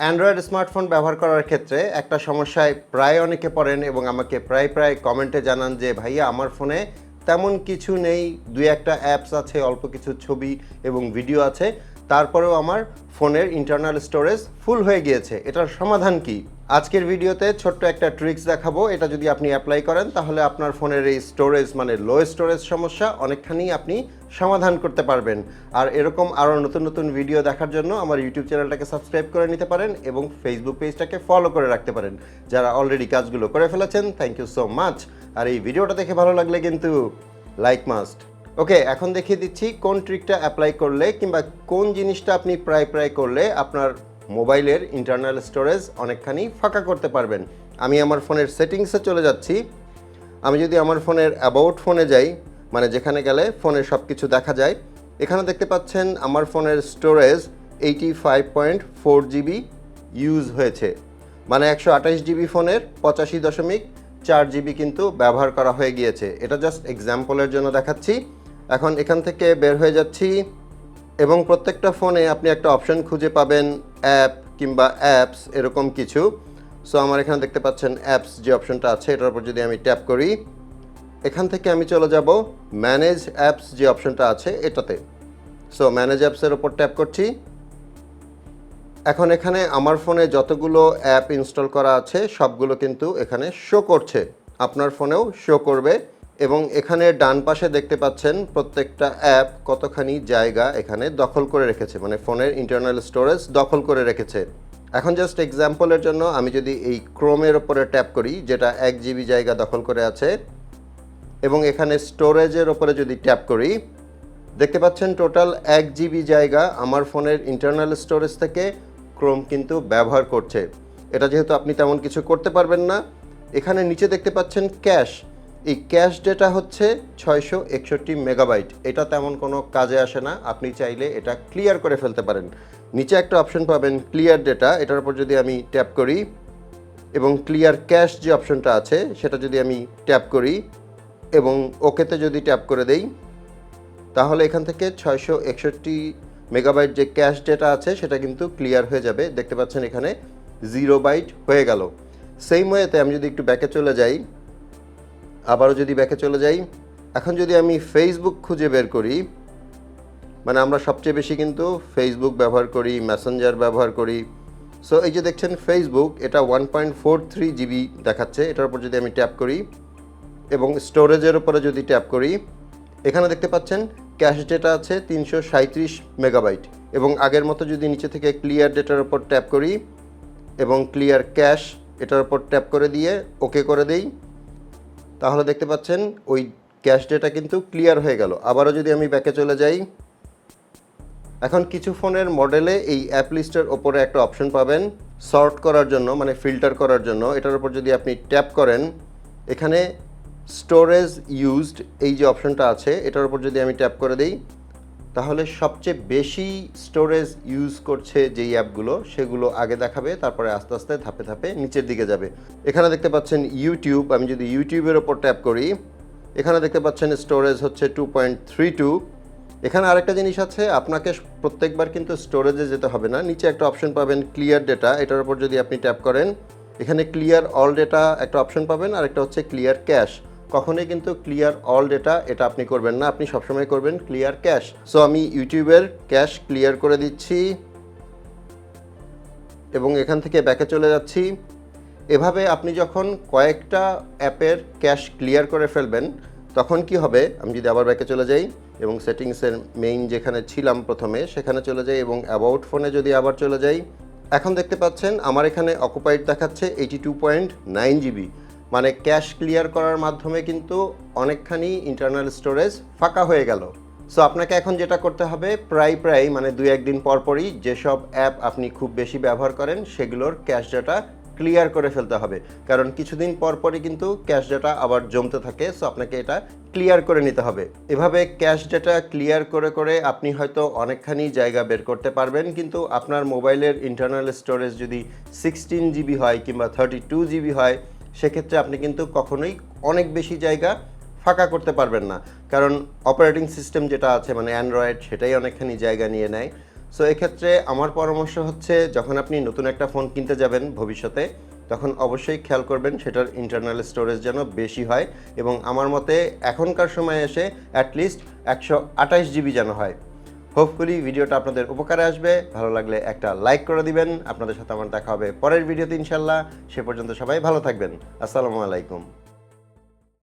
Android smartphone ব্যবহার করার ক্ষেত্রে একটা সমস্যায় প্রায় অনেকে পড়েন এবং আমাকে প্রায় প্রায় কমেন্টে জানান যে, ভাইয়া, আমার ফোনে তেমন কিছু নেই। দুই একটা অ্যাপস আছে, অল্প কিছু ছবি এবং ভিডিও আছে। তারপরেও আমার ফোনের ইন্টারনাল স্টোরেজ ফুল হয়ে গিয়েছে। এটার সমাধান কি? আজকের ভিডিওতে ছোট্ট একটা ট্রিক্স দেখাবো। এটা যদি আপনি অ্যাপ্লাই করেন, তাহলে আপনার ফোনের এই স্টোরেজ মানে লো স্টোরেজ সমস্যা অনেকখানি আপনি সমাধান করতে পারবেন। আর এরকম আরও নতুন নতুন ভিডিও দেখার জন্য আমার ইউটিউব চ্যানেলটাকে সাবস্ক্রাইব করে নিতে পারেন এবং ফেসবুক পেজটাকে ফলো করে রাখতে পারেন। যারা অলরেডি কাজগুলো করে ফেলেছেন থ্যাংক ইউ সো মাচ আর এই ভিডিওটা দেখে ভালো লাগলে কিন্তু লাইক মাস্ট ওকে এখন দেখিয়ে দিচ্ছি কোন ট্রিকটা অ্যাপ্লাই করলে কিংবা কোন জিনিসটা আপনি প্রায় প্রায় করলে আপনার মোবাইলের ইন্টারনাল স্টোরেজ অনেকখানি ফাঁকা করতে পারবেন। আমি আমার ফোনের সেটিংসে চলে যাচ্ছি। আমি যদি আমার ফোনের অ্যাবাউট ফোনে যাই মানে যেখানে গেলে ফোনের সব কিছু দেখা যায়, এখানে দেখতে পাচ্ছেন আমার ফোনের storage eighty five point four GB use হয়েছে। মানে একশো আঠাশ জিবি ফোনের পঁচাশি দশমিক চার জিবি কিন্তু ব্যবহার করা হয়ে গিয়েছে। এটা জাস্ট এক্সাম্পলের জন্য দেখাচ্ছি। এখন এখান থেকে বের হয়ে যাচ্ছি। এবং প্রত্যেকটা ফোনে আপনি একটা অপশন খুঁজে পাবেন, অ্যাপ কিংবা অ্যাপস, এরকম কিছু। সো আমার এখানে দেখতে পাচ্ছেন অ্যাপস যে অপশনটা আছে, এটার উপর যদি আমি ট্যাপ করি, এখান থেকে আমি চলে যাব ম্যানেজ অ্যাপস যে অপশনটা আছে এটাতে। সো ম্যানেজ অ্যাপসের ওপর ট্যাপ করছি। এখন এখানে আমার ফোনে যতগুলো অ্যাপ ইনস্টল করা আছে, সবগুলো কিন্তু এখানে শো করছে। আপনার ফোনেও শো করবে। এবং এখানে ডান পাশে দেখতে পাচ্ছেন প্রত্যেকটা অ্যাপ কতখানি জায়গা এখানে দখল করে রেখেছে মানে ফোনের ইন্টারনাল স্টোরেজ দখল করে রেখেছে। এখন জাস্ট এক্সাম্পলের জন্য আমি যদি এই ক্রোমের ওপরে ট্যাপ করি, যেটা এক জিবি জায়গা দখল করে আছে, এবং এখানে স্টোরেজের ওপরে যদি ট্যাপ করি, দেখতে পাচ্ছেন টোটাল এক জিবি জায়গা আমার ফোনের ইন্টারনাল স্টোরেজ থেকে ক্রোম কিন্তু ব্যবহার করছে। এটা যেহেতু আপনি তেমন কিছু করতে পারবেন না, এখানে নিচে দেখতে পাচ্ছেন ক্যাশ এই ক্যাশ ডেটা হচ্ছে ছয়শো একষট্টি মেগাবাইট এটা তেমন কোনো কাজে আসে না। আপনি চাইলে এটা ক্লিয়ার করে ফেলতে পারেন। নিচে একটা অপশন পাবেন ক্লিয়ার ডেটা এটার উপর যদি আমি ট্যাপ করি এবং ক্লিয়ার ক্যাশ যে অপশনটা আছে, সেটা যদি আমি ট্যাপ করি এবং ওকেতে যদি ট্যাপ করে দেই, তাহলে এখান থেকে ছয়শো একষট্টি মেগাবাইট যে ক্যাশ ডেটা আছে, সেটা কিন্তু ক্লিয়ার হয়ে যাবে। দেখতে পাচ্ছেন এখানে জিরো বাইট হয়ে গেল। সেম ওয়েতে আমি যদি একটু ব্যাকে চলে যাই আবারও যদি ব্যাকে চলে যাই, এখন যদি আমি ফেসবুক খুঁজে বের করি মানে আমরা সবচেয়ে বেশি কিন্তু ফেসবুক ব্যবহার করি মেসেঞ্জার ব্যবহার করি। সো এই যে দেখছেন ফেসবুক এটা one point four three GB দেখাচ্ছে, এটার উপর যদি আমি ট্যাপ করি এবং স্টোরেজের উপরে যদি ট্যাপ করি, এখানে দেখতে পাচ্ছেন ক্যাশ ডেটা আছে তিনশো সাঁত্রিশ মেগাবাইট এবং আগের মতো যদি নিচে থেকে ক্লিয়ার ডেটার উপর ট্যাপ করি এবং ক্লিয়ার ক্যাশ এটার উপর ট্যাপ করে দিয়ে ওকে করে দেই তাহলে দেখতে পাচ্ছেন ওই ক্যাশ ডেটা কিন্তু ক্লিয়ার হয়ে গেল। আবারও যদি আমি ব্যাকে চলে যাই, এখন কিছু ফোনের মডেলে এই অ্যাপ লিস্টের ওপরে একটা অপশন পাবেন, সর্ট করার জন্য মানে ফিল্টার করার জন্য। এটার উপর যদি আপনি ট্যাপ করেন, এখানে স্টোরেজ ইউজড এই যে অপশনটা আছে, এটার উপর যদি আমি ট্যাপ করে দিই তাহলে সবচেয়ে বেশি স্টোরেজ ইউজ করছে যেই অ্যাপগুলো সেগুলো আগে দেখাবে, তারপরে আস্তে আস্তে ধাপে ধাপে নিচের দিকে যাবে। এখানে দেখতে পাচ্ছেন ইউটিউব আমি যদি ইউটিউবের ওপর ট্যাপ করি, এখানে দেখতে পাচ্ছেন স্টোরেজ হচ্ছে টু পয়েন্ট থ্রি টু এখানে আরেকটা জিনিস আছে, আপনাকে প্রত্যেকবার কিন্তু স্টোরেজে যেতে হবে না। নিচে একটা অপশন পাবেন ক্লিয়ার ডেটা এটার উপর যদি আপনি ট্যাপ করেন, এখানে ক্লিয়ার অল ডেটা একটা অপশন পাবেন আর একটা হচ্ছে ক্লিয়ার ক্যাশ কখনোই কিন্তু ক্লিয়ার অল ডেটা এটা আপনি করবেন না, আপনি সবসময় করবেন ক্লিয়ার ক্যাশ সো আমি ইউটিউবের ক্যাশ ক্লিয়ার করে দিচ্ছি এবং এখান থেকে ব্যাকে চলে যাচ্ছি। এভাবে আপনি যখন কয়েকটা অ্যাপের ক্যাশ ক্লিয়ার করে ফেলবেন, তখন কি হবে? আমি যদি আবার ব্যাকে চলে যাই এবং সেটিংসের মেইন যেখানে ছিলাম প্রথমে, সেখানে চলে যাই এবং অ্যাবাউট ফোনে যদি আবার চলে যাই, এখন দেখতে পাচ্ছেন আমার এখানে অকুপাইড দেখাচ্ছে eighty two point nine GB মানে ক্যাশ ক্লিয়ার করার মাধ্যমে কিন্তু অনেকখানি ইন্টারনাল স্টোরেজ ফাঁকা হয়ে গেল। সো আপনাকে এখন যেটা করতে হবে, প্রায় প্রায় মানে দুই একদিন পর পরই যেসব অ্যাপ আপনি খুব বেশি ব্যবহার করেন, সেগুলোর ক্যাশ ডাটা ক্লিয়ার করে ফেলতে হবে। কারণ কিছুদিন পর পরই কিন্তু ক্যাশ ডাটা আবার জমতে থাকে সো আপনাকে এটা ক্লিয়ার করে নিতে হবে। এভাবে ক্যাশ ডেটা ক্লিয়ার করে করে আপনি হয়তো অনেকখানি জায়গা বের করতে পারবেন, কিন্তু আপনার মোবাইলের ইন্টারনাল স্টোরেজ যদি সিক্সটিন জিবি হয় কিংবা থার্টি টু জিবি হয় সেক্ষেত্রে আপনি কিন্তু কখনোই অনেক বেশি জায়গা ফাঁকা করতে পারবেন না। কারণ অপারেটিং সিস্টেম যেটা আছে মানে অ্যান্ড্রয়েড সেটাই অনেকখানি জায়গা নিয়ে নেয়। সো এক্ষেত্রে আমার পরামর্শ হচ্ছে, যখন আপনি নতুন একটা ফোন কিনতে যাবেন ভবিষ্যতে, তখন অবশ্যই খেয়াল করবেন সেটার ইন্টারনাল স্টোরেজ যেন বেশি হয় এবং আমার মতে এখনকার সময় এসে অ্যাটলিস্ট একশো আঠাশ জিবি যেন হয়। হোপফুলি ভিডিওটা আপনাদের উপকারে আসবে। ভালো লাগলে একটা লাইক করে দিবেন। আপনাদের সাথে আমার দেখা হবে পরের ভিডিওতে ইনশাল্লাহ সে পর্যন্ত সবাই ভালো থাকবেন। আসসালামু আলাইকুম।